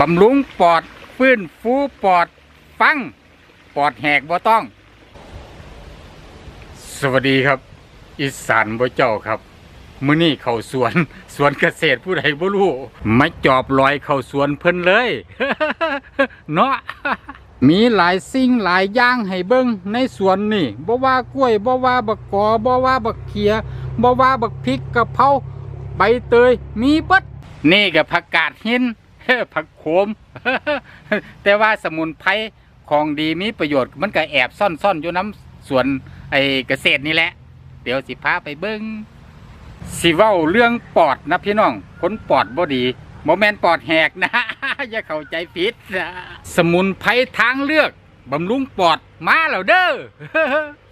บำรุงปอดฟื้นฟูปอดฟัง ปอดแหกบ่ต้อง สวัสดีครับ อีสานบ่เจ้าครับมื้อนี้เข้าสวน สวนเกษตรผู้ใดบ่รู้ไมาจอบลอยเข้าสวนเพิ่นเลย เนาะมีหลายสิ่งหลายอย่างให้เบิ่งในสวนนี่บ่ว่ากล้วยบ่ว่าบักกอบ่ว่าบักเขียบ่ว่าบักพริกกะเพราใบเตยมีเบิดนี่ก็ผักกาดหิน ผักโขม แต่ว่าสมุนไพรของดีมีประโยชน์มันก็แอบซ่อนๆอยู่น้ำสวนไอ้เกษตรนี่แหละ เดี๋ยวสิพาไปเบิ่งสิเว้าเรื่องปอดนะพี่น้องคนปอดบ่ดีโมแมนปอดแหกนะ อย่าเข้าใจผิดนะสมุนไพรทางเลือกบำรุงปอดมาแล้วเด้อ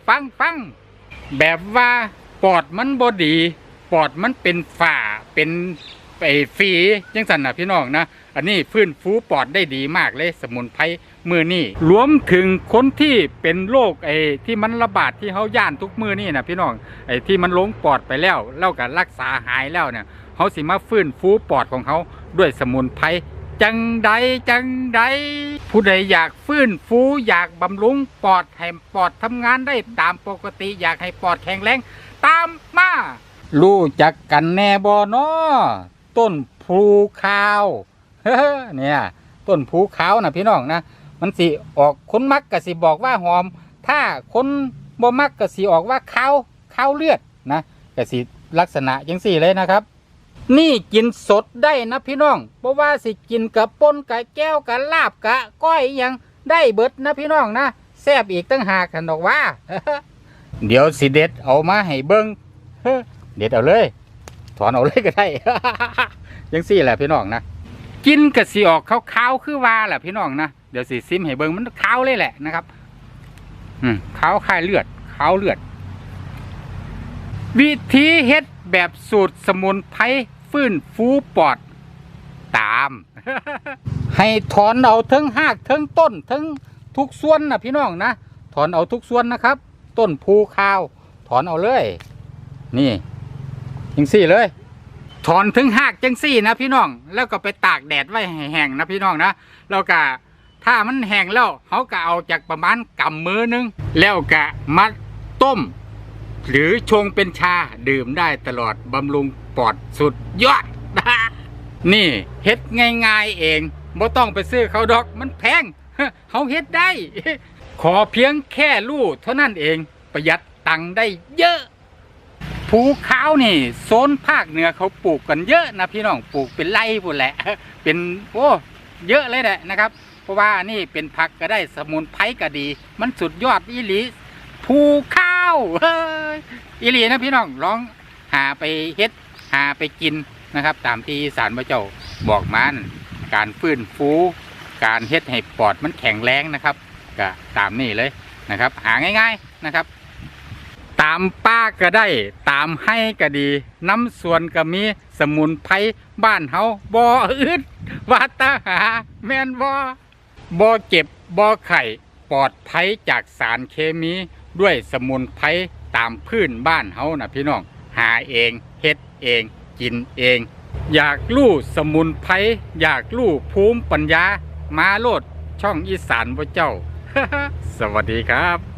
ฟังฟังแบบว่าปอดมันบ่ดี ปอดมันเป็นฝ่าเป็น ไอ้ฝีจังสันนะพี่น้องนะ อันนี้ฟื้นฟูปอดได้ดีมากเลยสมุนไพรมือนี่รวมถึงคนที่เป็นโรคไอ้ที่มันระบาดที่เขาย่านทุกมือนี่นะพี่น้องไอ้ที่มันลงปอดไปแล้วแล้วก็รักษาหายแล้วเนี่ยเขาสิมาฟื้นฟูปอดของเขาด้วยสมุนไพรจังใดจังใดผู้ใดอยากฟื้นฟูอยากบำรุงปอดให้ปอดทำงานได้ตามปกติอยากให้ปอดแข็งแรงตามมารู้จักกันแน่บอนอ ต้นภูขาวเนี่ยต้นภูขาวนะพี่น้องนะมันสิออกคนมักก็สิบอกว่าหอม ถ้าคนบ่มักก็สิออกว่าขาวขาวเลือดนะก็สิลักษณะจังสี่เลยนะครับ นี่กินสดได้นะพี่น้องเพราะว่าสิกินกับปนกับแก้วกับลาบกับก้อยอยังได้เบิดนะพี่น้องนะแซ่บอีกตั้งหากกันดอกว่า เดี๋ยวสิเด็ดเอามาให้เบิ้งเด็ดเอาเลย ถอนเอาเลยก็ได้ ยังสี่แหละพี่น้องนะกินกระสีออกขาวๆคือว่าแหละพี่น้องนะเดี๋ยวสิซิมให้เบิงมันขาวเลยแหละนะครับ อืมขาวคายเลือดขาวเลือด วิธีเฮ็ดแบบสูตรสมุนไพรฟื้นฟูปอดตาม ให้ถอนเอาทั้งหากทั้งต้นทั้งทุกส่วนนะพี่น้องนะถอนเอาทุกส่วนนะครับ ต้นภูข้าว ถอนเอาเลย นี่ จังสี่เลย ถอนถึงหากจังสี่นะพี่น้อง แล้วก็ไปตากแดดไว้ให้แห้งนะพี่น้องนะแล้วก็ถ้ามันแห้งแล้วเขาก็เอาจากประมาณกำมือหนึง แล้วก็มัดต้ม หรือชงเป็นชาดื่มได้ตลอดบำรุงปอดสุดยอดนี่เฮ็ดง่ายๆเองบ่ต้องไปซื้อเขาดอกมันแพงเขาเฮ็ดได้ ขอเพียงแค่ลู่เท่านั้นเองประหยัดตังค์ได้เยอะ ภูเขาวนี่โซนภาคเหนือเขาปลูกกันเยอะนะพี่น้องปลูกเป็นไร่พุ่นแหละ เป็นโอ้เยอะเลยแหละนะครับ เพราะว่านี่เป็นผักก็ได้สมุนไพรก็ดี มันสุดยอดอีหลีภูข้าวเฮ้ยอีหลีนะพี่น้องลองหาไปเฮ็ดหาไปกินนะครับ ตามที่สารพระเจ้าบอกมานั่นการฟื้นฟู การเฮ็ดให้ปอดมันแข็งแรงนะครับก็ตามนี่เลยนะครับ หาง่าย ๆนะครับ ตามป้าก็ได้ ตามให้ก็ดี น้ำสวนก็มีสมุนไพรบ้านเฮาบ่อึดว่าตาหา แม่นบ่บ่เจ็บบ่ไข้ปลอดภัยจากสารเคมีด้วยสมุนไพรตามพื้นบ้านเฮานะพี่น้อง หาเองเฮ็ดเอง กินเอง อยากรู้สมุนไพรอยากรู้ภูมิปัญญา มาโลดช่องอีสานบ่เจ้า สวัสดีครับ